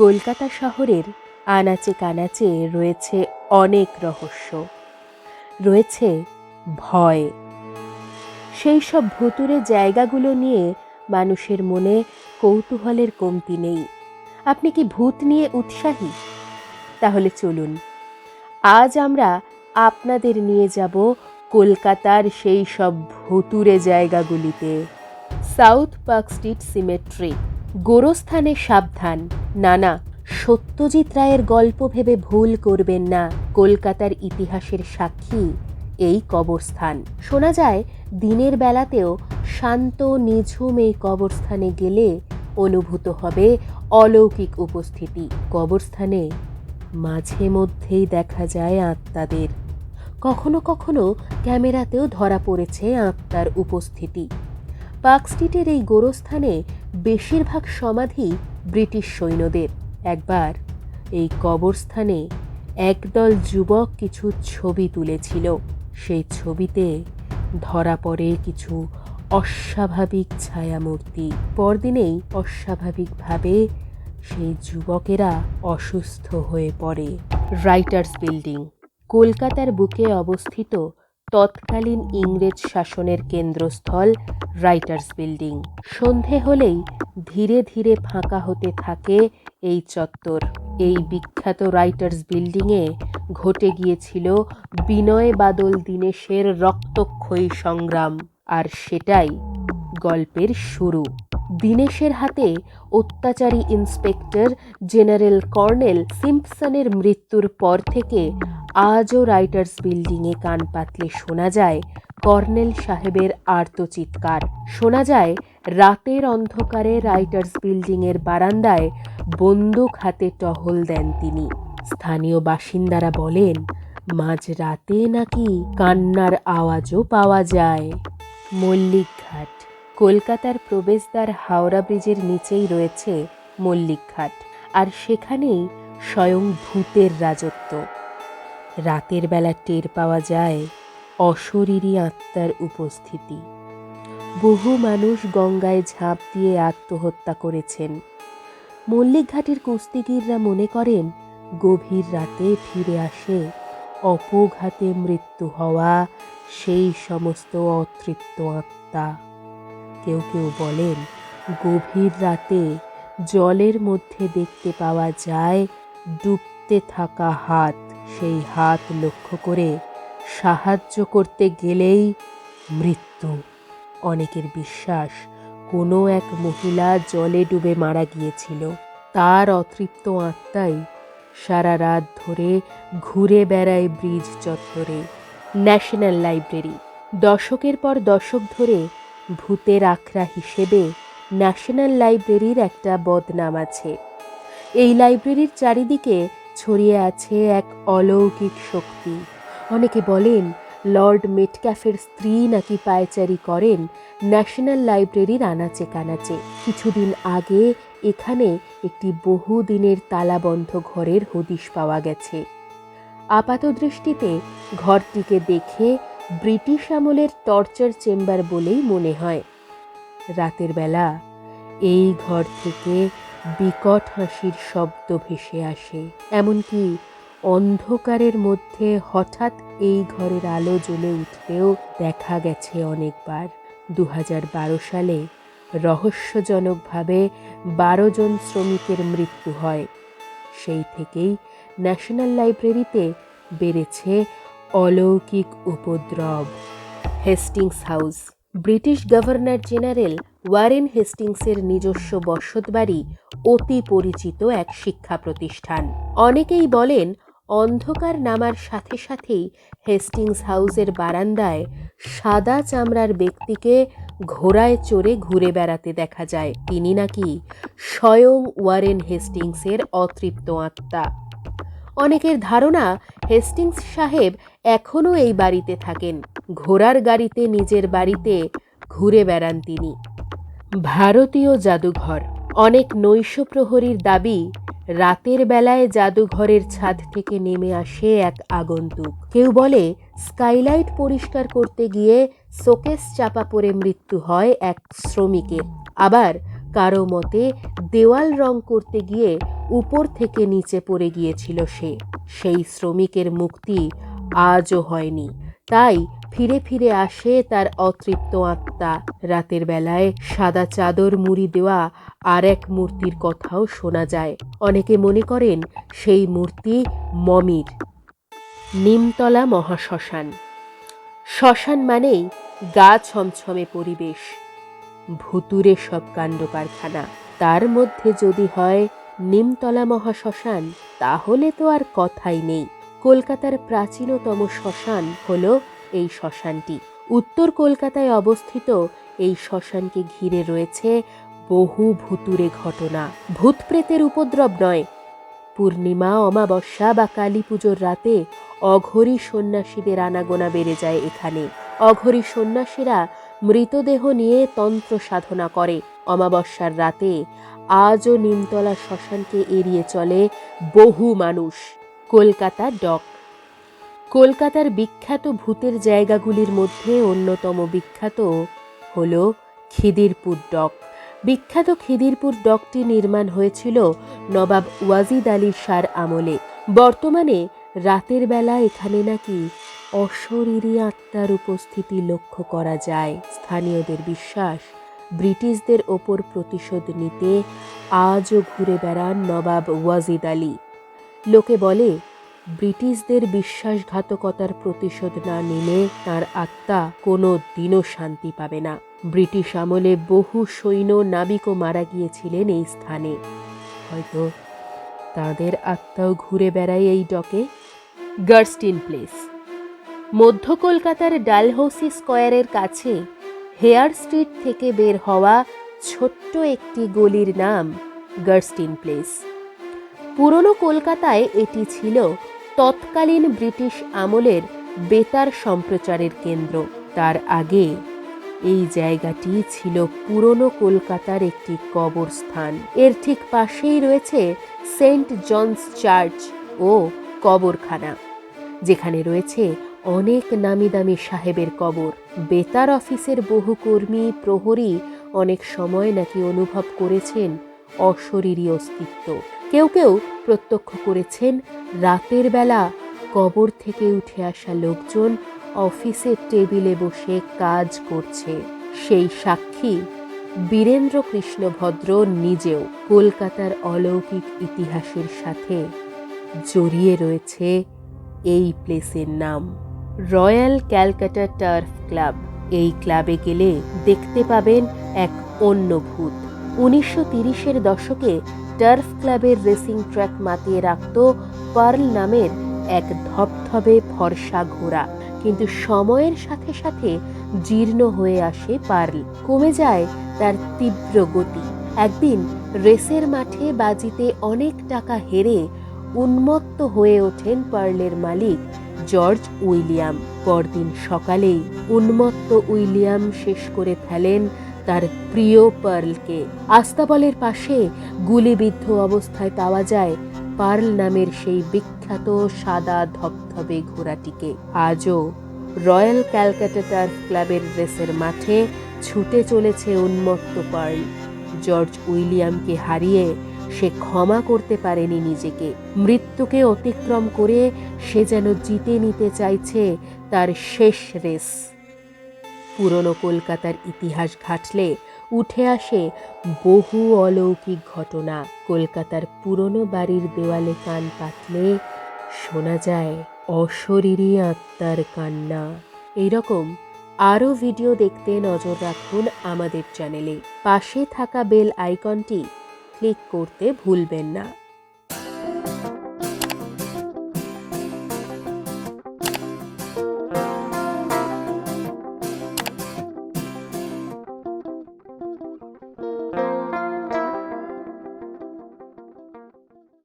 কলকাতা শহরের আনাচে কানাচে রয়েছে অনেক রহস্য। রয়েছে ভয়। সেই সব ভুতুরে জায়গাগুলো নিয়ে মানুষের মনে কৌতূহলের কমতি নেই। আপনি কি ভূত নিয়ে উৎসাহী? তাহলে চলুন। আজ আমরা আপনাদের নিয়ে যাব কলকাতার সেই সব ভুতুরে জায়গাগুলিতে। South Park Street Cemetery. গোরস্থানে সাবধান। না না সত্যজিৎ রায়ের গল্প ভেবে ভুল করবেন না, কলকাতার ইতিহাসের সাক্ষী এই কবরস্থান। শোনা যায়, দিনের বেলাতেও শান্ত, নিঝুম এই কবরস্থানে গেলে অনুভূত হবে অলৌকিক উপস্থিতি। কবরস্থানে মাঝে মধ্যেই দেখা যায় আত্মাদের। কখনো কখনো ক্যামেরাতেও ধরা পড়েছে আত্মার উপস্থিতি। পার্ক স্ট্রিটের এই গোরস্থানে বেশিরভাগ সমাধি ব্রিটিশ সৈন্যদের। একবার এই কবরস্থানে একদল যুবক কিছু ছবি তুলেছিল। সেই ছবিতে ধরা পড়ে কিছু অস্বাভাবিক ছায়ামূর্তি। পরদিনেই অস্বাভাবিকভাবে সেই যুবকেরা অসুস্থ হয়ে পড়ে। Writers Building. কলকাতার বুকে অবস্থিত তৎকালীন ইংরেজ শাসনের কেন্দ্রস্থল রাইটার্স বিল্ডিং। সন্ধে হলেই ধীরে ধীরে ফাঁকা হতে থাকে এই চত্বর। এই বিখ্যাত রাইটার্স বিল্ডিংয়ে ঘটে গিয়েছিল বিনয় বাদল দীনেশের রক্তক্ষয়ী সংগ্রাম। আর সেটাই গল্পের শুরু। দীনেশের হাতে অত্যাচারী ইন্সপেক্টর জেনারেল কর্নেল সিম্পসনের মৃত্যুর পর থেকে আজও রাইটার্স বিল্ডিংয়ে কান পাতলে শোনা যায় কর্নেল সাহেবের আর্তচিৎকার শোনা যায়, রাতের অন্ধকারে রাইটার্স বিল্ডিংয়ের বারান্দায় বন্দুক হাতে টহল দেন তিনি। স্থানীয় বাসিন্দারা বলেন, মাঝ রাতে নাকি কান্নার আওয়াজও পাওয়া যায়। মল্লিকঘাট, কলকাতার প্রবেশদ্বার হাওড়া ব্রিজের নিচেই রয়েছে মল্লিকঘাট। আর সেখানেই স্বয়ং ভূতের রাজত্ব। রাতের বেলা টের পাওয়া যায় অশরীরী আত্মার উপস্থিতি। বহু মানুষ গঙ্গায় ঝাঁপ দিয়ে আত্মহত্যা করেছেন। মল্লিকঘাটের কুস্তিগিররা মনে করেন, গভীর রাতে ফিরে আসে অপঘাতে মৃত্যু হওয়া সেই সমস্ত অতৃপ্ত আত্মা। কেউ কেউ বলেন, গভীর রাতে জলের মধ্যে দেখতে পাওয়া যায় ডুবতে থাকা হাত। সেই হাত লক্ষ্য করে সাহায্য করতে গেলেই মৃত্যু। অনেকের বিশ্বাস, কোনো এক মহিলা জলে ডুবে মারা গিয়েছিল। তার অতৃপ্ত আত্মাই সারা রাত ধরে ঘুরে বেড়ায় ব্রিজ চত্বরে, ন্যাশনাল লাইব্রেরি। দশকের পর দশক ধরে ভূতের আখড়া হিসেবে ন্যাশনাল লাইব্রেরির একটা বদনাম আছে। এই লাইব্রেরির চারিদিকে ছড়িয়ে আছে এক অলৌকিক শক্তি। অনেকে বলেন, লর্ড মেটক্যাফের স্ত্রী নাকি পায়চারি করেন, ন্যাশনাল লাইব্রেরির আনাচে কানাচে। কিছুদিন আগে এখানে একটি বহুদিনের তালাবন্ধ ঘরের হদিশ পাওয়া গেছে। আপাত দৃষ্টিতে ঘরটিকে দেখে ব্রিটিশ আমলের টর্চার চেম্বার বলেই মনে হয়। রাতের বেলা এই ঘর থেকে বিকট হাসির শব্দ ভেসে আসে, এমনকি অন্ধকারের মধ্যে হঠাৎ এই ঘরের আলো জ্বলে উঠতেও দেখা গেছে অনেকবার। দু সালে রহস্যজনকভাবে বারো জন শ্রমিকের মৃত্যু হয়। সেই থেকেই ন্যাশনাল লাইব্রেরিতে বেড়েছে অলৌকিক উপদ্রব। Hastings House, British governor general Warren হেস্টিংসের নিজস্ব বসতবাড়ি অতি পরিচিত এক শিক্ষা প্রতিষ্ঠান। অনেকেই বলেন, অন্ধকার নামার সাথে সাথেই হেস্টিংস হাউসের বারান্দায় সাদা চামড়ার ব্যক্তিকে ঘোড়ায় চড়ে ঘুরে বেড়াতে দেখা যায়। তিনি নাকি স্বয়ং ওয়ারেন হেস্টিংসের অতৃপ্ত আত্মা। অনেকের ধারণা, হেস্টিংস সাহেব এখনও এই বাড়িতে থাকেন। ঘোড়ার গাড়িতে নিজের বাড়িতে ঘুরে বেড়ান তিনি। ভারতীয় জাদুঘর। অনেক নৈশ প্রহরীর দাবি, রাতের বেলায় জাদুঘরের ছাদ থেকে নেমে আসে এক আগন্তুক। কেউ বলে, স্কাইলাইট পরিষ্কার করতে গিয়ে শোকেস চাপা পড়ে মৃত্যু হয় এক শ্রমিকের আবার, কারও মতে, দেওয়াল রং করতে গিয়ে উপর থেকে নিচে পড়ে গিয়েছিল সে। সেই শ্রমিকের মুক্তি আজও হয়নি। তাই ফিরে ফিরে আসে তার অতৃপ্ত আত্মা। রাতের বেলায় সাদা চাদর মুড়ি দেওয়া আর এক মূর্তির কথাও শোনা যায়। অনেকে মনে করেন সেই মূর্তি মমির। নিমতলা মহাশ্মশান। শ্মশান মানেই গা ছমছমে পরিবেশ। ভুতুরে সব কাণ্ড কারখানা তার মধ্যে যদি হয় নিমতলা মহাশ্মশান, তাহলে তো আর কথাই নেই। কলকাতার প্রাচীনতম শ্মশান হল এই শ্মশানটি। উত্তর কলকাতায় অবস্থিত এই শ্মশানকে ঘিরে রয়েছে বহু ভুতুরে ঘটনা। ভূতপ্রেতের উপদ্রব নয়। পূর্ণিমা, অমাবস্যা বা কালী পুজোর রাতে অঘরী সন্ন্যাসীদের আনাগোনা বেড়ে যায় এখানে। অঘরী সন্ন্যাসীরা মৃতদেহ নিয়ে তন্ত্র সাধনা করে। অমাবস্যার রাতে আজও নিমতলা শ্মশানকে এড়িয়ে চলে বহু মানুষ। কলকাতা ডক। কলকাতার বিখ্যাত ভূতের জায়গাগুলির মধ্যে অন্যতম বিখ্যাত হল খিদিরপুর ডক। বিখ্যাত খিদিরপুর ডকটি নির্মাণ হয়েছিল নবাব ওয়াজিদ আলী শার আমলে। বর্তমানে রাতের বেলা এখানে নাকি অশরীরী আত্মার উপস্থিতি লক্ষ্য করা যায়। স্থানীয়দের বিশ্বাস, ব্রিটিশদের ওপর প্রতিশোধ নিতে আজও ঘুরে বেড়ান নবাব ওয়াজিদ আলী। লোকে বলে ব্রিটিশদের বিশ্বাসঘাতকতার প্রতিশোধ না নিলে তার আত্মা কোনো দিনও শান্তি পাবে না। ব্রিটিশ আমলে বহু সৈন্য নাবিকও মারা গিয়েছিলেন এই স্থানে। হয়তো তাদের আত্মাও ঘুরে বেড়ায় এই ডকে। গার্স্টিন প্লেস। মধ্য কলকাতার ডালহৌসি স্কয়ারের কাছে হেয়ার স্ট্রিট থেকে বের হওয়া ছোট্ট একটি গলির নাম গার্স্টিন প্লেস। পুরনো কলকাতায় এটি ছিল তৎকালীন ব্রিটিশ আমলের বেতার সম্প্রচারের কেন্দ্র। তার আগে এই জায়গাটি ছিল পুরনো কলকাতার একটি কবরস্থান। এর ঠিক পাশেই রয়েছে সেন্ট জনস চার্চ ও কবরখানা, যেখানে রয়েছে অনেক নামি দামি সাহেবের কবর। বেতার অফিসের বহু কর্মী, প্রহরী অনেক সময় নাকি অনুভব করেছেন অশরীরী অস্তিত্ব। কেউ কেউ প্রত্যক্ষ করেছেন, রাতের বেলা কবর থেকে উঠে আসা লোকজন অফিসের টেবিলে বসে কাজ করছে। সেই সাক্ষী বীরেন্দ্র কৃষ্ণ ভদ্র নিজেও কলকাতার অলৌকিক ইতিহাসের সাথে জড়িয়ে রয়েছে এই প্লেসের নাম। Royal Calcutta Turf Club. এই ক্লাবে গেলে দেখতে পাবেন এক অন্য ভূত উনিশশো তিরিশের দশকে টার্ফ ক্লাবের রেসিং ট্র্যাক মাতিয়ে রাখত পার্ল নামের এক ধবধবে ফর্সা ঘোড়া। কিন্তু সময়ের সাথে সাথে জীর্ণ হয়ে আসে পার্ল। কমে যায় তার তীব্র গতি। একদিন রেসের মাঠে বাজিতে অনেক টাকা হেরে উন্মত্ত হয়ে ওঠেন পার্লের মালিক জর্জ উইলিয়াম। পরদিন সকালেই উন্মত্ত উইলিয়াম শেষ করে ফেলেন তার প্রিয় পার্লকে। আস্তাবলের পাশে গুলিবিদ্ধ অবস্থায় পাওয়া যায় পার্ল নামের সেই বিখ্যাত সাদা ধবধবে ঘোড়াটিকে। আজও রয়্যাল ক্যালকাটা টার্ফ ক্লাবের রেসের মাঠে ছুটে চলেছে উন্মত্ত পার্ল। জর্জ উইলিয়ামকে হারিয়ে সে ক্ষমা করতে পারেনি নিজেকে। মৃত্যুকে অতিক্রম করে সে যেন জিতে নিতে চাইছে তার শেষ রেস। পুরনো কলকাতার ইতিহাস ঘাটলে উঠে আসে বহু অলৌকিক ঘটনা। কলকাতার পুরনো বাড়ির দেওয়ালে কান পাতলে শোনা যায় অশরীরী আত্মার কান্না। এইরকম আরও ভিডিও দেখতে নজর রাখুন আমাদের চ্যানেলে। পাশে থাকা বেল আইকনটি ক্লিক করতে ভুলবেন না।